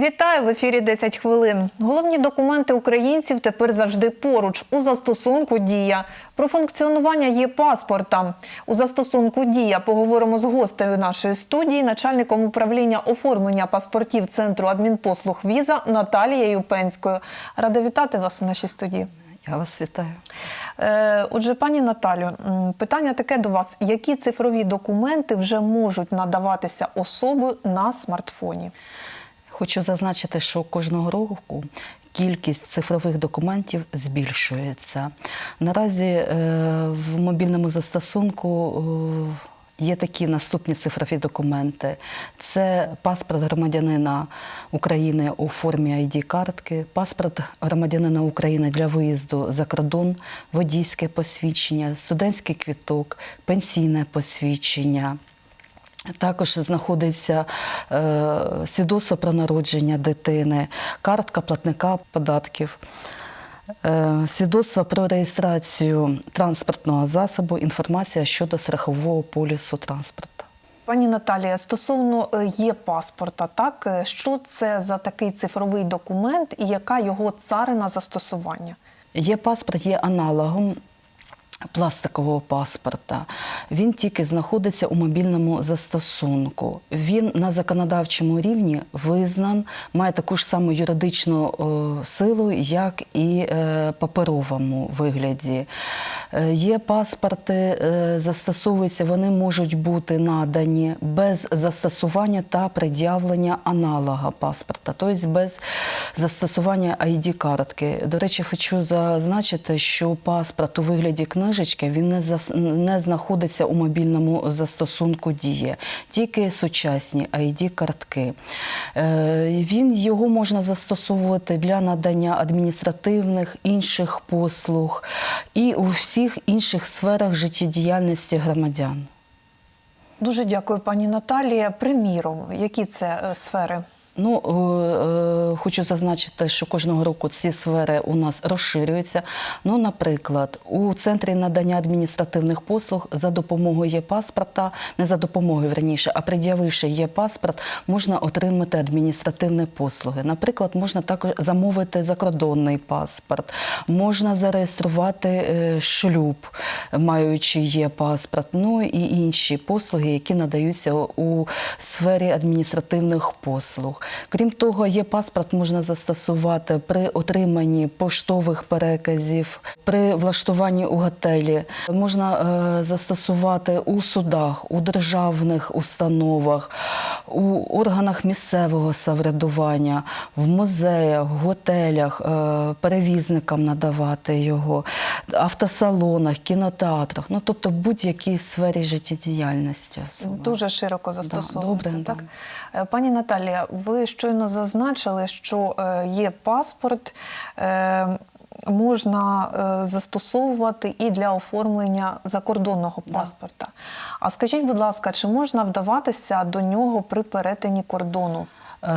Вітаю в ефірі 10 хвилин. Головні документи українців тепер завжди поруч у застосунку Дія. Про функціонування є паспорта. У застосунку Дія поговоримо з гостею нашої студії, начальником управління оформлення паспортів центру адмінпослуг Віза Наталією Пенською. Рада вітати вас у нашій студії. Я вас вітаю. Е, Отже, пані Наталю, питання таке до вас: які цифрові документи вже можуть надаватися особою на смартфоні? Хочу зазначити, що кожного року кількість цифрових документів збільшується. Наразі е, в мобільному застосунку е, є такі наступні цифрові документи: це паспорт громадянина України у формі ID-картки, паспорт громадянина України для виїзду за кордон, водійське посвідчення, студентський квіток, пенсійне посвідчення. Також знаходиться е, свідоцтво про народження дитини, картка платника податків, е, свідоцтво про реєстрацію транспортного засобу, інформація щодо страхового полісу транспорту. Пані Наталія, стосовно е, є паспорта, так що це за такий цифровий документ і яка його царина застосування? Є паспорт, є аналогом. Пластикового паспорта він тільки знаходиться у мобільному застосунку. Він на законодавчому рівні визнан, має таку ж саму юридичну силу, як і е, паперовому вигляді. Е, є паспорти, е, застосовуються, вони можуть бути надані без застосування та пред'явлення аналога паспорта, тобто без застосування ID-картки. До речі, хочу зазначити, що паспорт у вигляді книжечки він не зас... не знаходиться у мобільному застосунку Дія, тільки сучасні ID-картки. Е, Він його можна застосовувати для надання адміністративних інших послуг і у всіх інших сферах життєдіяльності громадян. Дуже дякую, пані Наталія. Приміром, які це е, сфери? Ну, е, е, хочу зазначити, що кожного року ці сфери у нас розширюються. Ну, наприклад, у центрі надання адміністративних послуг за допомогою є-паспорта, не за допомогою верніше, а пред'явивши є-паспорт, можна отримати адміністративні послуги. Наприклад, можна також замовити закордонний паспорт, можна зареєструвати е, шлюб, маючи є-паспорт, ну і інші послуги, які надаються у сфері адміністративних послуг. Крім того, є паспорт можна застосувати при отриманні поштових переказів, при влаштуванні у готелі. Можна е, застосувати у судах, у державних установах, у органах місцевого самоврядування, в музеях, готелях, е, перевізникам надавати його, автосалонах, кінотеатрах, ну тобто в будь-якій сфері життєдіяльності. Дуже широко застосовується. добре, так? Е, Пані Наталія, ви щойно зазначили, що е, є паспорт. е, Можна е, застосовувати і для оформлення закордонного Да. паспорта. А скажіть, будь ласка, чи можна вдаватися до нього при перетині кордону?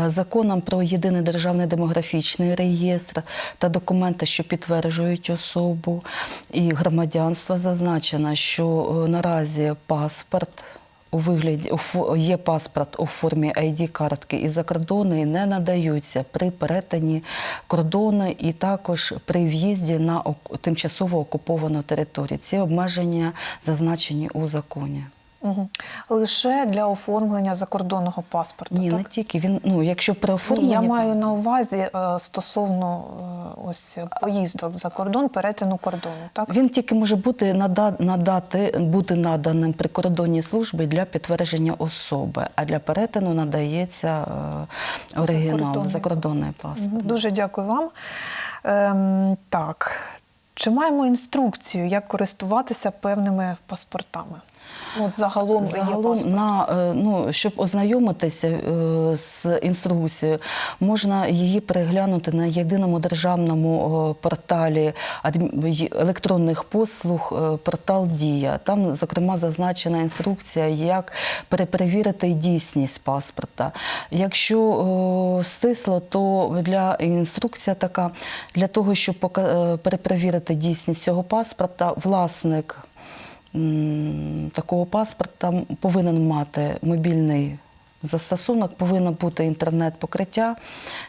Законом про єдиний державний демографічний реєстр та документи, що підтверджують особу і громадянство, зазначено, що наразі паспорт. У вигляді є паспорт у формі ID-картки і закордонний не надаються при перетині кордону і також при в'їзді на тимчасово окуповану територію. Ці обмеження зазначені у законі. Угу. Лише для оформлення закордонного паспорта. Ні, так? не тільки він. Ну якщо при Ні, Я маю на увазі е, стосовно е, ось поїздок за кордон, перетину кордону. Так Він тільки може бути надати бути наданим прикордонній службі для підтвердження особи, а для перетину надається е, оригінал Закордонний закордонний паспорт. Мгм. дуже дякую вам. Ем, так, чи маємо інструкцію, як користуватися певними паспортами? Ну, От загалом, Загалом на е, ну щоб ознайомитися е, з інструкцією, можна її переглянути на єдиному державному е, порталі електронних послуг портал Дія. Там, зокрема, зазначена інструкція, як перепровірити дійсність паспорта. Якщо стисло, то для інструкція така для того, щоб перепровірити дійсність цього паспорта, власник такого паспорта повинен мати мобільний Застосунок повинно бути інтернет-покриття,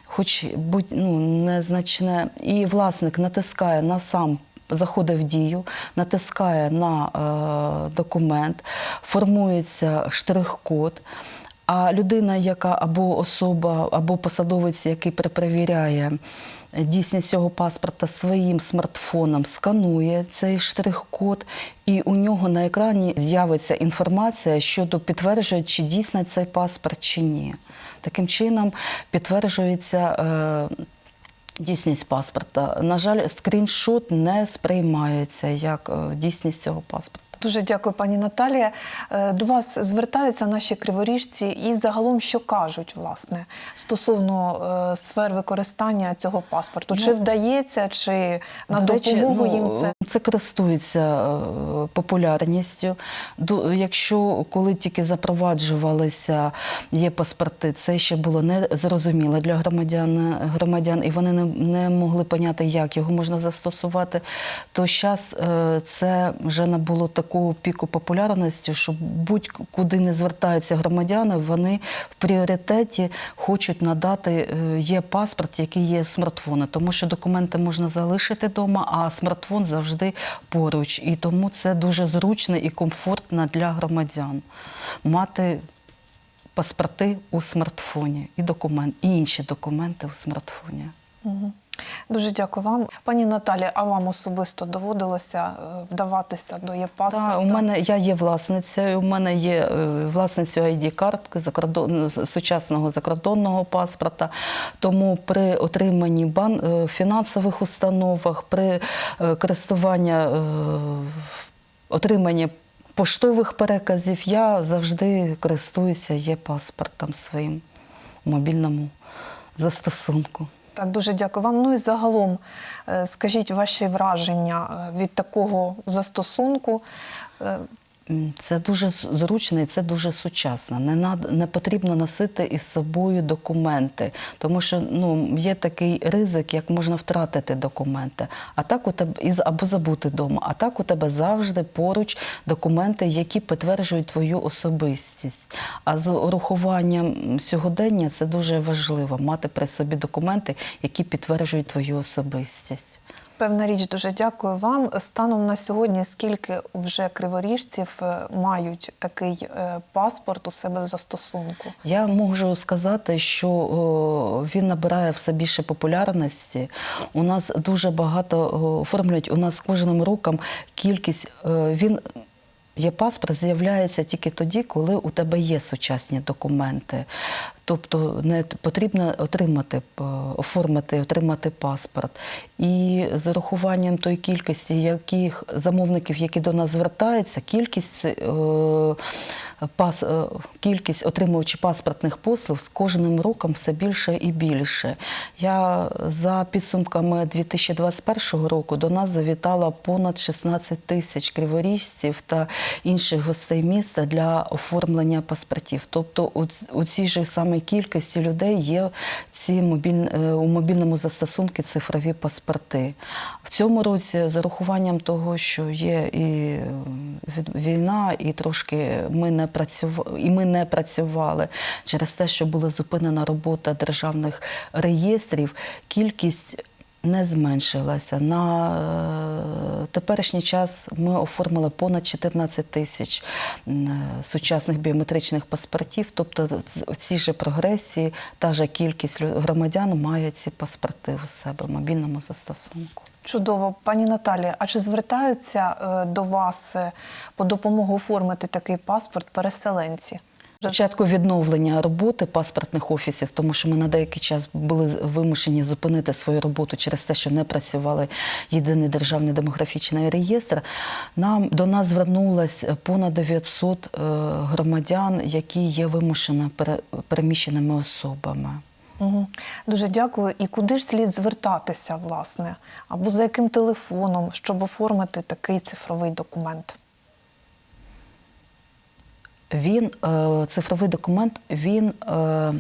хоч будь ну, незначне. І власник натискає на сам. Заходить в дію, натискає на е, документ, формується штрих-код. А людина, яка або особа, або посадовець, який перепровіряє дійсність цього паспорта своїм смартфоном, сканує цей штрих-код, і у нього на екрані з'явиться інформація щодо підтверджує, чи дійсний цей паспорт чи ні. Таким чином підтверджується. Е, Дійсність паспорта. На жаль, скріншот не сприймається як е, дійсність цього паспорта. Дуже дякую, пані Наталія. Е, До вас звертаються наші криворіжці і загалом що кажуть, власне, стосовно е, сфер використання цього паспорту. Чи вдається, чи на До допомогу ну, їм це? це користується е, популярністю. Якщо коли тільки запроваджувалися є паспорти, це ще було не зрозуміло для громадян, громадян і вони не, не могли поняти, як його можна застосувати. То зараз це вже набуло такого піку популярності, що будь-куди не звертаються громадяни, вони в пріоритеті хочуть надати е, є паспорт, який є в смартфоні, тому що документи можна залишити вдома, а смартфон завжди поруч. І тому це дуже зручно і комфортно для громадян мати паспорти у смартфоні і документ, і інші документи у смартфоні. Мгм. Дуже дякую вам. Пані Наталі, а вам особисто доводилося е, вдаватися до є-паспорта? Так, у мене я є власницею. У мене є е, власницею id картки сучасного закордонного паспорта. Тому при отриманні бан, е, фінансових установах, при користуванні отриманні поштових переказів, я завжди користуюся є паспортом своїм мобільному застосунку. Так, дуже дякую вам. Ну і загалом, е, скажіть ваші враження е, від такого застосунку. Це дуже зручно і це дуже сучасно. Не над, не потрібно носити із собою документи, тому що ну є такий ризик, як можна втратити документи. А так у тебе із або забути вдома. А так у тебе завжди поруч документи, які підтверджують твою особистість. А з урахуванням сьогодення це дуже важливо мати при собі документи, які підтверджують твою особистість. Певна річ, дуже дякую вам. Станом на сьогодні, скільки вже криворіжців е, мають такий е, паспорт у себе в застосунку? Я можу сказати, що він набирає все більше популярності. У нас дуже багато оформлюють. У нас кожним роком кількість е, він. Є паспорт з'являється тільки тоді, коли у тебе є сучасні документи. Тобто не потрібно отримати, оформити, отримати паспорт. І з урахуванням тої кількості, яких замовників, які до нас звертаються, кількість, е, пас, е, кількість отримувачів паспортних послуг з кожним роком все більше і більше. Я за підсумками 2021 року до нас завітало понад 16 тисяч криворіжців та інших гостей міста для оформлення паспортів. Тобто у, цій же самій кількості людей є ці мобіль, е, у мобільному застосунку цифрові паспорти. В цьому році, з урахуванням того, що є і е, війна, і трошки ми не працювали, і ми не працювали через те, що була зупинена робота державних реєстрів, кількість не зменшилася. На е, теперішній час ми оформили понад 14 тисяч е, сучасних біометричних паспортів. Тобто в цій же прогресії та же кількість громадян має ці паспорти у себе в мобільному застосунку. Чудово, пані Наталі. А чи звертаються е, до вас по допомогу оформити такий паспорт переселенці? Спочатку відновлення роботи паспортних офісів, тому що ми на деякий час були вимушені зупинити свою роботу через те, що не працювали єдиний державний демографічний реєстр. Нам до нас звернулось понад 900 е, громадян, які є вимушено пере- переміщеними особами. Угу. Дуже дякую. І куди ж слід звертатися, власне, або за яким телефоном, щоб оформити такий цифровий документ? Він е, цифровий документ він е,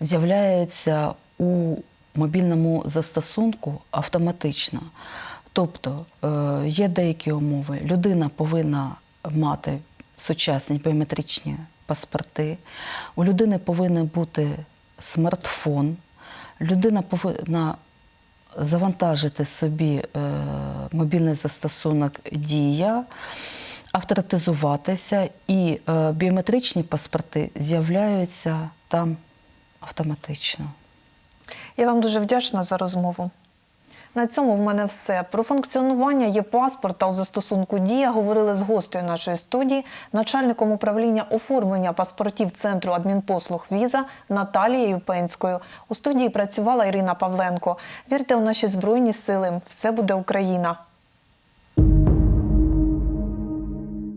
з'являється у мобільному застосунку автоматично. Тобто е, є деякі умови. Людина повинна мати сучасні біометричні паспорти, у людини повинен бути смартфон, людина повинна завантажити собі мобільний застосунок Дія, автоматизуватися, і е, біометричні паспорти з'являються там автоматично. Я вам дуже вдячна за розмову. На цьому в мене все. Про функціонування є паспорта у застосунку Дія говорили з гостею нашої студії, начальником управління оформлення паспортів Центру адмінпослуг Віза Наталією Пенською. У студії працювала Ірина Павленко. Вірте у наші збройні сили. Все буде Україна.